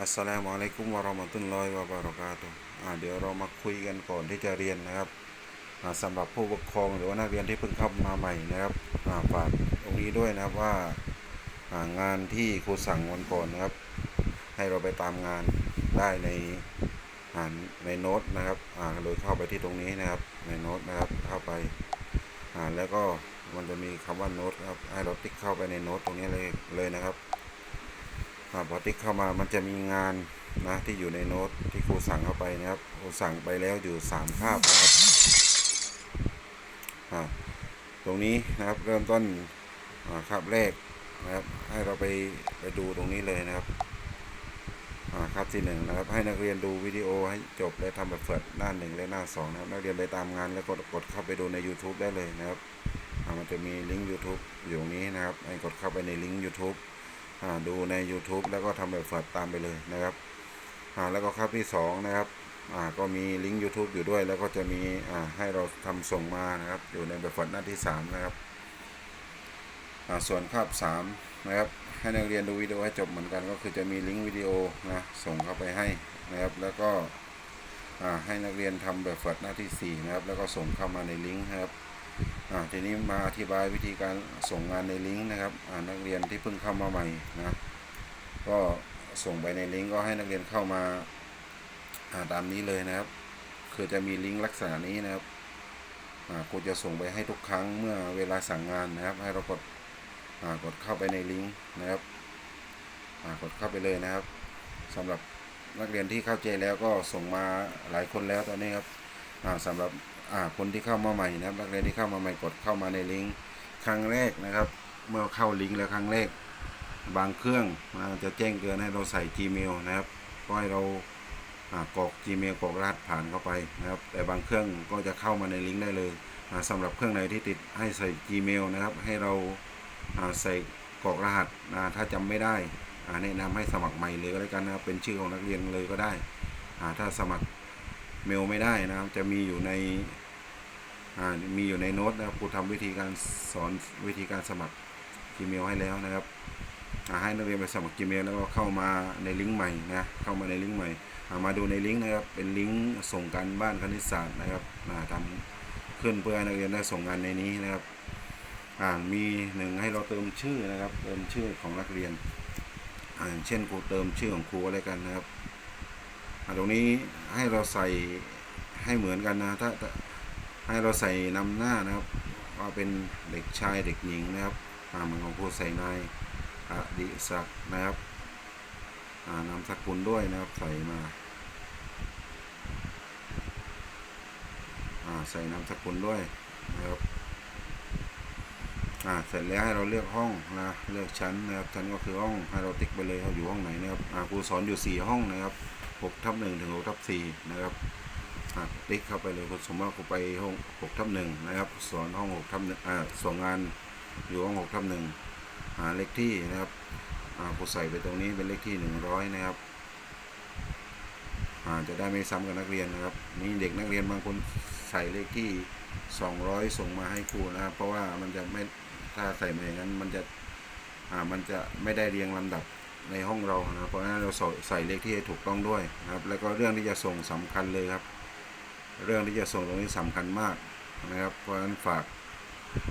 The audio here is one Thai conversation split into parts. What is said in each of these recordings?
อัสสลามุอะลัยกุมวะเราะมะตุลลอฮิวะบะเราะกาตุอ่าเดี๋ยวเรามาคุยกันก่อนที่จะเรียนนะครับอ่าสำหรับผู้ปกครองหรือว่านักเรียนที่เพิ่งเข้ามาใหม่นะครับอ่าฝากตรงนี้ด้วยนะครับว่าอ่างานที่ครูสั่งวันก่อนนะครับ ให้เราไปตามงานได้ในอ่าในโน้ตนะครับอ่าโดยเข้าไปที่ตรงนี้นะครับ ในโน้ตนะครับเข้าไปอ่าแล้วก็มันจะมีคำว่าโน้ตครับให้เราติ๊กเข้าไปในโน้ตตรงนี้เลยเลยนะครับ อ่าพอติกเข้ามามันจะมีงานนะที่อยู่ในโน้ตที่ครูสั่งเข้าไปนะครับครูสั่งไปแล้วอยู่สามคาบนะครับตรงนี้นะครับเริ่มต้นคาบแรกนะครับให้เราไปไปดูตรงนี้เลยนะครับคาบที่หนึ่งนะครับให้นักเรียนดูวิดีโอให้จบและทำแบบฝึกหน้าหนึ่งและหน้าสองนะครับนักเรียนไปตามงานแล้วกดกดเข้าไปดูใน YouTube ได้เลยนะครับมันจะมีลิงก์ YouTube อยู่ตรงนี้นะครับให้กดเข้าไปในลิงก์ YouTube ดูใน YouTube แล้วก็ทำแบบฝึกตามไปเลยนะครับแล้วก็ครับที่สองนะครับก็มีลิงก์ YouTube อยู่ด้วย แล้วก็จะมีให้เราทำส่งมานะครับ อยู่ในแบบฝึกหน้าที่สามนะครับส่วนคาบสามนะครับให้นักเรียนดูวิดีโอให้จบเหมือนกันก็คือจะมีลิงก์วิดีโอนะส่งเข้าไปให้นะครับ แล้วก็ให้นักเรียนทำแบบฝึกหน้าที่สี่นะครับ แล้วก็ส่งเข้ามาในลิงก์นะครับ ทีนี้มาอธิบายวิธีการส่งงานในลิงก์นะครับนักเรียนที่เพิ่งเข้ามาใหม่นะก็ส่งไปในลิงก์ก็ให้นักเรียนเข้ามาตามนี้เลยนะครับ คือจะมีลิงก์ลักษณะนี้นะครับอ่าครูจะส่งไปให้ทุกครั้งเมื่อเวลาสั่งงานนะครับ ให้เรากดกดเข้าไปในลิงก์นะครับกดเข้าไปเลยนะครับสำหรับนักเรียนที่เข้าใจแล้วก็ส่งมาหลายคนแล้วตอนนี้ครับอ่าสำหรับ คนที่เข้ามาใหม่นะครับนักเรียนที่เข้ามาใหม่กดเข้ามาในลิงก์ครั้งแรกนะครับ เมื่อเข้าลิงก์แล้วครั้งแรก บางเครื่องมันจะแจ้งเตือนให้เราใส่ Gmail นะครับก็ให้เราอ่ากรอก Gmail กรอกรหัสผ่านเข้าไปนะครับ แต่บางเครื่องก็จะเข้ามาในลิงก์ได้เลยอ่าสำหรับเครื่องไหนที่ติดให้ใส่ Gmail นะครับ ให้เราอ่าใส่กรอกรหัสอ่าถ้าจำไม่ได้อ่าแนะนำให้สมัครใหม่เลยก็แล้วกันนะครับเป็นชื่อของนักเรียนเลยก็ได้อ่าถ้าสมัคร เมลไม่ได้นะครับ จะมีอยู่ในอ่ามีอยู่ในโน้ตนะครับครูทำวิธีการสอนวิธีการสมัคร Gmail ให้แล้วนะครับอ่าให้นักเรียนไปสมัคร Gmail แล้วก็เข้ามาในลิงก์ใหม่นะเข้ามาในลิงก์ใหม่มาดูในลิงก์นะครับเป็นลิงก์ส่งการบ้านคณิตศาสตร์นะครับอ่าทำขึ้นเพื่อให้นักเรียนได้ส่งงานในนี้นะครับอ่ามีหนึ่งให้เราเติมชื่อนะครับ เติมชื่อของนักเรียนอ่าเช่นครูเติมชื่อของครูอะไรกันนะครับ ตรงนี้ให้เราใส่ให้เหมือนกันนะถ้าให้เราใส่นำหน้านะครับ ว่าเป็นเด็กชายเด็กหญิงนะครับอ่าเหมือนของครูใส่นายอดิศักนะครับอ่านามสกุลด้วยนะครับใส่มาอ่าใส่นามสกุลด้วยนะครับอ่าเสร็จแล้วให้เราเลือกห้องนะเลือกชั้นนะครับชั้นก็คือห้องให้เราติ๊กไปเลยเขาอยู่ห้องไหนนะครับอ่าครูสอนอยู่สี่ห้องนะครับ 6ทับ1ถึง6ทับ4นะครับอะติ๊กเข้าไปเลยคุณสมมติว่าคุณไปห้อง6ทับ1นะครับสอนห้อง6ทับ1อ่าส่งงานอยู่ห้อง6ทับ1หาเลขที่นะครับอ่าคุณใส่ไปตรงนี้เป็นเลขที่ 100 นะครับอ่าจะได้ไม่ซ้ำกับนักเรียนนะครับนี่เด็กนักเรียนบางคนใส่เลขที่ 200 ส่งมาให้ครูนะครับเพราะว่ามันจะไม่ถ้าใส่มาอย่างนั้นมันจะอ่ามันจะไม่ได้เรียงลำดับ ในห้องเรานะเพราะฉะนั้นเราใส่เลขที่ให้ถูกต้องด้วยนะครับ แล้วก็เรื่องที่จะส่งสำคัญเลยครับ เรื่องที่จะส่งตรงนี้สำคัญมากนะครับ เพราะฉะนั้นฝาก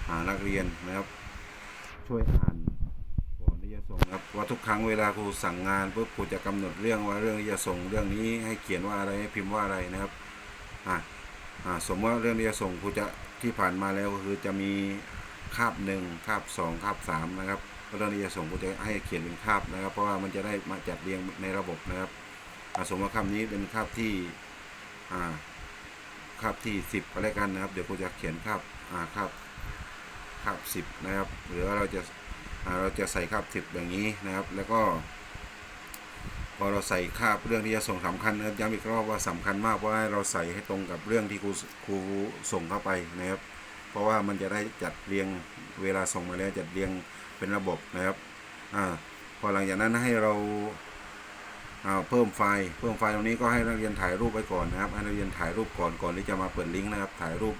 หานักเรียนนะครับ ช่วยอ่านก่อนที่จะส่งครับว่าทุกครั้งเวลาครูสั่งงานปุ๊บครูจะกำหนดเรื่องว่าเรื่องที่จะส่งเรื่องนี้ให้เขียนว่าอะไรให้พิมพ์ว่าอะไรนะครับอ่าอ่าสมมติว่าเรื่องที่จะส่งครูจะที่ผ่านมาแล้วก็คือจะมีคาบหนึ่งคาบสองคาบสามนะครับ เรื่องที่จะส่งกูจะให้เขียนเป็นคาบนะครับ เพราะว่ามันจะได้มาจัดเรียงในระบบนะครับอาสมมติว่าคำนี้เป็นคาบที่คาบที่สิบอะไรกันนะครับ เดี๋ยวกูจะเขียนคาบคาบคาบสิบนะครับ หรือว่าเราจะาเราจะใส่คาบสิบอย่างนี้นะครับ แล้วก็พอเราใส่คาบเรื่องที่จะส่งสำคัญนะครับย้ำอีกรอบว่าสำคัญมากเพราะว่าเราใส่ให้ตรงกับเรื่องที่ครูครูส่งเข้าไปนะครับ ราะว่ามันจะได้จัดเรียงเวลาส่งมาแล้วจัดเรียงเป็นระบบนะครับอ่าพอหลังจากนั้นให้เราอ่าเพิ่มไฟล์เพิ่มไฟล์ตรงนี้ก็ให้นักเรียนถ่ายรูปไว้ก่อนนะครับให้นักเรียนถ่ายรูปก่อนก่อนที่จะมาเปิดลิงก์นะครับ ถ่ายรูป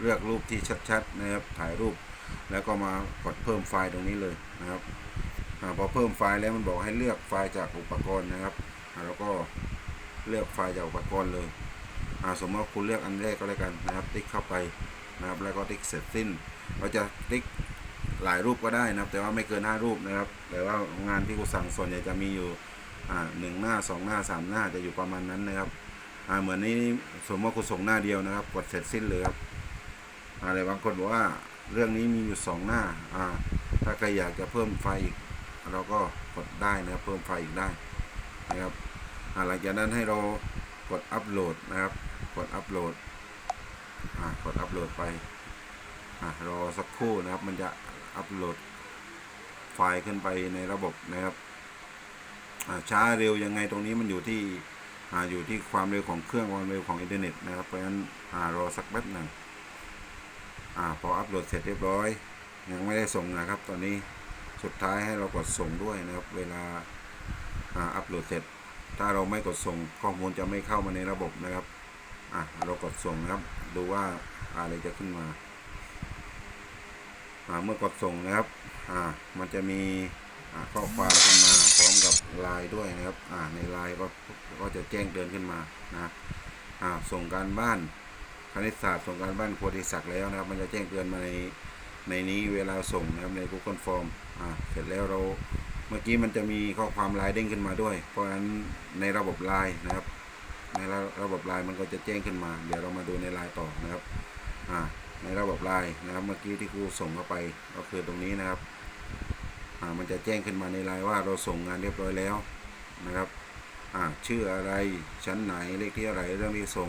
เลือกรูปที่ชัดๆนะครับถ่ายรูป แล้วก็มากดเพิ่มไฟล์ตรงนี้เลยนะครับพอ่าพอเพิ่มไฟล์แล้วมันบอกให้เลือกไฟล์จากอุปกรณ์นะครับอ่าแล้วก็เลือกไฟล์จากอุปกรณ์เลยสมมติว่าคุณเลือกอันแรกก็แล้วกันนะครับ ติ๊กเข้าไป นะครับแล้วก็ติ๊กเสร็จสิ้น เราจะติ๊กหลายรูปก็ได้นะครับ แต่ว่าไม่เกินห้ารูปนะครับ แต่ว่างานที่กูสั่งส่วนใหญ่จะมีอยู่หนึ่งหน้าสองหน้าสามหน้าจะอยู่ประมาณนั้นนะครับเหมือนนี้สมมติว่าคุณส่งหน้าเดียวนะครับ กดเสร็จสิ้นเลยครับอะไรบางคนบอกว่าเรื่องนี้มีอยู่สองหน้าอ่าถ้าใครอยากจะเพิ่มไฟอีกเราก็กดได้นะครับเพิ่มไฟอีกได้นะครับหลังจากนั้นให้เรากดอัปโหลดนะครับ กดอัปโหลด กดอัปโหลดไปอ่ารอสักครู่นะครับ มันจะอัปโหลดไฟล์ขึ้นไปในระบบนะครับช้าเร็วยังไงตรงนี้มันอยู่ที่อ่าอยู่ที่ความเร็วของเครื่องความเร็วของอินเทอร์เน็ตนะครับเพราะฉะนั้นอ่ารอสักแป๊บหนึ่งอ่าพออัปโหลดเสร็จเรียบร้อย ยังไม่ได้ส่งนะครับ ตอนนี้สุดท้ายให้เรากดส่งด้วยนะครับ เวลาอ่าอัปโหลดเสร็จ ถ้าเราไม่กดส่งข้อมูลจะไม่เข้ามาในระบบนะครับ อะเรากดส่งนะครับดูว่าอะไรจะขึ้นมาอ่าเมื่อกดส่งนะครับอ่ามันจะมีอ่าข้อความขึ้นมาพร้อมกับไลน์ด้วยนะครับอ่าในไลน์ก็ก็จะแจ้งเตือนขึ้นมานะอ่าส่งการบ้านคณิตศาสตร์ส่งการบ้านคติศักดิ์แล้วนะครับ มันจะแจ้งเตือนมาในในนี้เวลาส่งนะครับใน Google Form อ่าเสร็จแล้วเราเมื่อกี้มันจะมีข้อความไลน์เด้งขึ้นมาด้วย เพราะฉะนั้นในระบบไลน์นะครับ ในระระบบไลน์มันก็จะแจ้งขึ้นมา เดี๋ยวเรามาดูในไลน์ต่อนะครับอ่าในระบบไลน์นะครับ เมื่อกี้ที่ครูส่งเข้าไปก็คือตรงนี้นะครับอ่ามันจะแจ้งขึ้นมาในไลน์ว่าเราส่งงานเรียบร้อยแล้วนะครับอ่าชื่ออะไรชั้นไหนเลขที่อะไรเรื่องที่ส่ง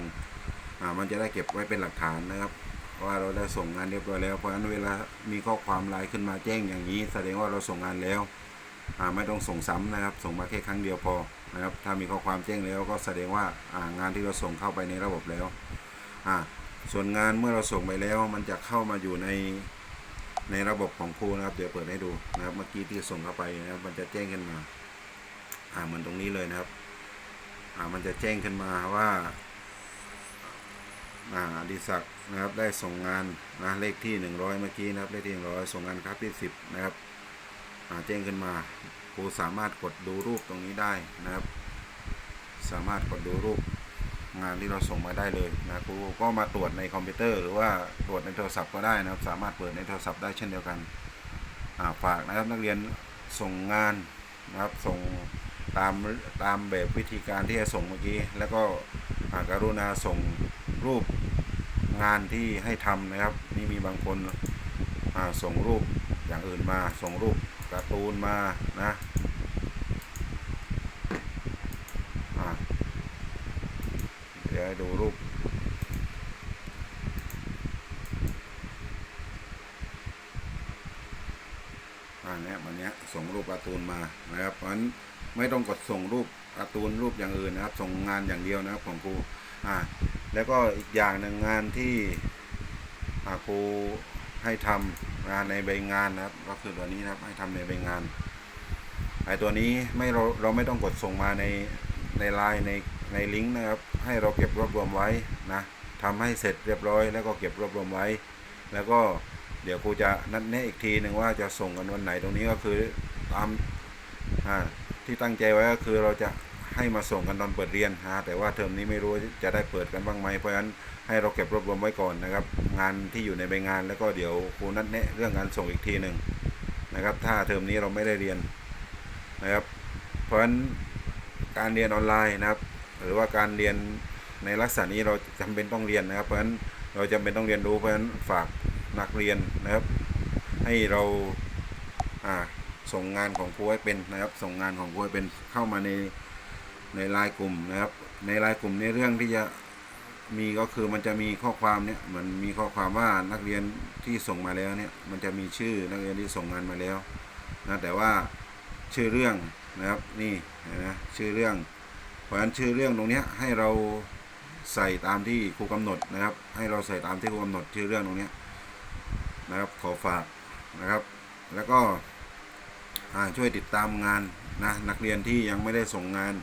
อ่ามันจะได้เก็บไว้เป็นหลักฐานนะครับว่าเราได้ส่งงานเรียบร้อยแล้ว เพราะฉะนั้นเวลามีข้อความไลน์ขึ้นมาแจ้งอย่างนี้ แสดงว่าเราส่งงานแล้วอ่าไม่ต้องส่งซ้ำนะครับ ส่งมาแค่ครั้งเดียวพอ นะครับถ้ามีข้อความแจ้งแล้วก็แสดงว่าางานที่เราส่งเข้าไปในระบบแล้วอ่าส่วนงานเมื่อเราส่งไปแล้ว มันจะเข้ามาอยู่ในในระบบของครูนะครับ เดี๋ยวเปิดให้ดูนะครับ เมื่อกี้ที่ส่งเข้าไปนะครับ มันจะแจ้งขึ้นมาอ่าเหมือนตรงนี้เลยนะครับอ่ามันจะแจ้งขึ้นมาว่าอ่าดิศักนะครับได้ส่งงานนะเลขที่ 100 เมื่อกี้นะครับเลขที่100ส่งงานครับที่10นะครับอ่าแจ้งขึ้นมา ครูสามารถกดดูรูปตรงนี้ได้นะครับ สามารถกดดูรูปงานที่เราส่งมาได้เลยนะครูก็มาตรวจในคอมพิวเตอร์ หรือว่าตรวจในโทรศัพท์ก็ได้นะครับ สามารถเปิดในโทรศัพท์ได้เช่นเดียวกันาฝากนะครับนักเรียนส่งงานนะครับส่งตามตามแบบวิธีการที่จะส่งเมื่อกี้ แล้วก็อากรุณาส่งรูปงานที่ให้ทำนะครับ นี่มีบางคนอ่าส่งรูปอย่างอื่นมาส่งรูป การ์ตูนมานะอ่าเดี๋ยวให้ดูรูปอ่าเนี้วันนี้ส่งรูปการ์ตูนมานะครับเพราะฉะนั้นไม่ต้องกดส่งรูปการ์ตูนรูปอย่างอื่นนะครับ ส่งงานอย่างเดียวนะครับของครูอ่าแล้วก็อีกอย่างหนึ่งงานที่ครู ให้ทำงานในใบงานนะครับ ก็คือตัวนี้นะครับให้ทำในใบงานไอตัวนี้ไม่เราเราไม่ต้องกดส่งมาในในไลน์ในในลิงก์นะครับ ให้เราเก็บรวบรวมไว้นะทำให้เสร็จเรียบร้อย แล้วก็เก็บรวบรวมไว้ แล้วก็เดี๋ยวครูจะนัดแนะอีกทีหนึ่งว่าจะส่งกันวันไหนตรงนี้ก็คือตามที่ตั้งใจไว้ก็คือเราจะ ให้มาส่งกันตอนเปิดเรียนฮะแต่ว่าเทอมนี้ไม่รู้จะได้เปิดกันบ้างไหมเพราะฉะนั้นให้เราเก็บรวบรวมไว้ก่อนนะครับ งานที่อยู่ในใบงานแล้วก็เดี๋ยวครูนัดแนะเรื่องการส่งอีกทีหนึ่งนะครับ ถ้าเทอมนี้เราไม่ได้เรียนนะครับ เพราะฉะนั้นการเรียนออนไลน์นะครับ หรือว่าการเรียนในลักษณะนี้เราจำเป็นต้องเรียนนะครับ เพราะฉะนั้นเราจำเป็นต้องเรียนรู้เพราะฉะนั้นฝากนักเรียนนะครับ ให้เราส่งงานของครูให้เป็นนะครับ ส่งงานของครูให้เป็นเข้ามาใน ในไลน์กลุ่มนะครับ ในไลน์กลุ่มในเรื่องที่จะมีก็คือมันจะมีข้อความเนี่ยเหมือนมีข้อความว่านักเรียนที่ส่งมาแล้วเนี่ยมันจะมีชื่อนักเรียนที่ส่งงานมาแล้วนะแต่ว่าชื่อเรื่องนะครับนี่นะชื่อเรื่อง เพราะฉะนั้นชื่อเรื่องตรงนี้ให้เราใส่ตามที่ครูกำหนดนะครับ ให้เราใส่ตามที่ครูกำหนดชื่อเรื่องตรงนี้นะครับขอฝากนะครับ แล้วก็ช่วยติดตามงานนะนักเรียนที่ยังไม่ได้ส่งงาน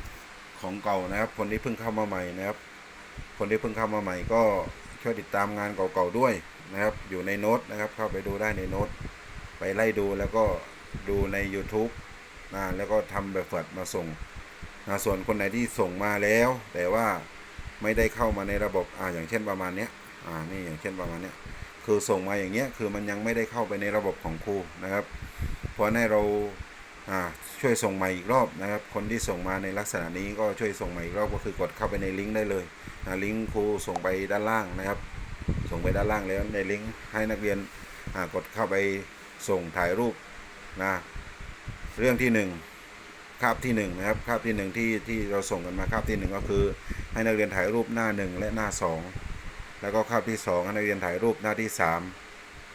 ของเก่านะครับ คนที่เพิ่งเข้ามาใหม่นะครับ คนที่เพิ่งเข้ามาใหม่ก็ช่วยติดตามงานเก่าๆด้วยนะครับ อยู่ในโน้ตนะครับ เข้าไปดูได้ในโน้ตไปไล่ดูแล้วก็ดูใน YouTube นะแล้วก็ทำแบบฝัดมาส่งนะส่วนคนไหนที่ส่งมาแล้ว แต่ว่าไม่ได้เข้ามาในระบบอ่าอย่างเช่นประมาณเนี้ยอ่านี่อย่างเช่นประมาณเนี้ยคือส่งมาอย่างเงี้ยคือมันยังไม่ได้เข้าไปในระบบของครูนะครับ เพราะให้เรา ช่วยส่งมาอีกรอบนะครับ คนที่ส่งมาในลักษณะนี้ก็ช่วยส่งมาอีกรอบก็คือกดเข้าไปในลิงก์ได้เลยลิงก์ครูส่งไปด้านล่างนะครับ ส่งไปด้านล่างแล้วในลิงก์ให้นักเรียนกดเข้าไปส่งถ่ายรูปนะเรื่องที่หนึ่งคาบที่หนึ่งนะครับคาบที่หนึ่งที่ที่เราส่งกันมาคาบที่หนึ่งก็คือ ให้นักเรียนถ่ายรูปหน้าหนึ่งและหน้าสองแล้วก็คาบที่สองให้นักเรียนถ่ายรูปหน้าที่สาม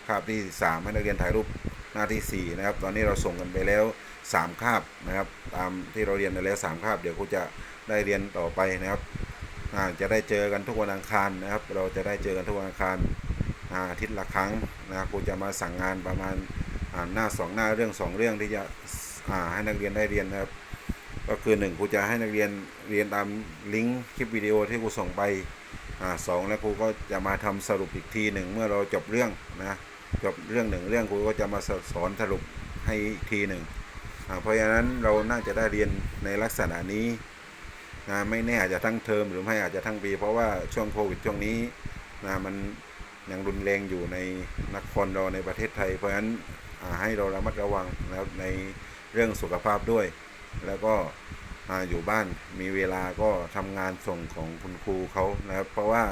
คาบที่สามให้นักเรียนถ่ายรูป หน้าที่สี่นะครับ ตอนนี้เราส่งกันไปแล้วสามคาบนะครับ ตามที่เราเรียนไปแล้วสามคาบ เดี๋ยวครูจะได้เรียนต่อไปนะครับจะได้เจอกันทุกวันอังคารนะครับ เราจะได้เจอกันทุกวันอังคารอาทิตย์ละครั้งนะครับครูจะมาสั่งงานประมาณาหน้าสองหน้าเรื่องสองเรื่องที่จะให้นักเรียนได้เรียนนะครับ ก็คือหนึ่งครูจะให้นักเรียนเรียนตามลิงก์คลิปวิดีโอที่ครูส่งไปอสองแล้วครูก็จะมาทำสรุปอีกทีหนึ่งเมื่อเราจบเรื่องนะ จบเรื่องหนึ่งเรื่องครูก็จะมาสอนสรุปให้อีกทีหนึ่งเพราะฉะนั้นเราน่าจะได้เรียนในลักษณะนี้นะไม่แน่อาจจะทั้งเทอมหรือไม่อาจจะทั้งปี เพราะว่าช่วงโควิดช่วงนี้นะมันยังรุนแรงอยู่ในนครเราในประเทศไทย เพราะฉะนั้นให้เราระมัดระวังนะครับในเรื่องสุขภาพด้วย แล้วก็อ่าอยู่บ้านมีเวลาก็ทำงานส่งของคุณครูเขานะครับเพราะว่า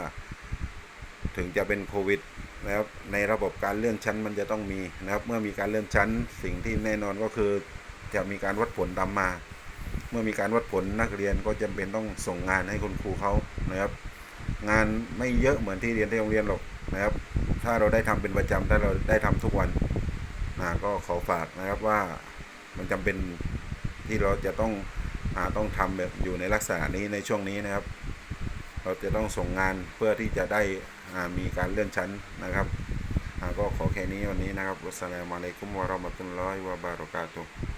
ถึงจะเป็นโควิด นะครับในระบบการเลื่อนชั้นมันจะต้องมีนะครับ เมื่อมีการเลื่อนชั้น สิ่งที่แน่นอนก็คือจะมีการวัดผลตามมา เมื่อมีการวัดผลนักเรียนก็จำเป็นต้องส่งงานให้คุณครูเขานะครับ งานไม่เยอะเหมือนที่เรียนที่โรงเรียนหรอกนะครับ ถ้าเราได้ทำเป็นประจำถ้าเราได้ทำทุกวันนะก็ขอฝากนะครับว่ามันจำเป็นที่เราจะต้องอต้องทำแบบอยู่ในลักษณะนี้ในช่วงนี้นะครับ เราจะต้องส่งงานเพื่อที่จะได้ มีการเลื่อนชั้นนะครับก็ขอแค่นี้วันนี้นะครับวัสสลามุอะลัยกุมวะเราะมะตุลลอฮิวะบารอกาตุฮ์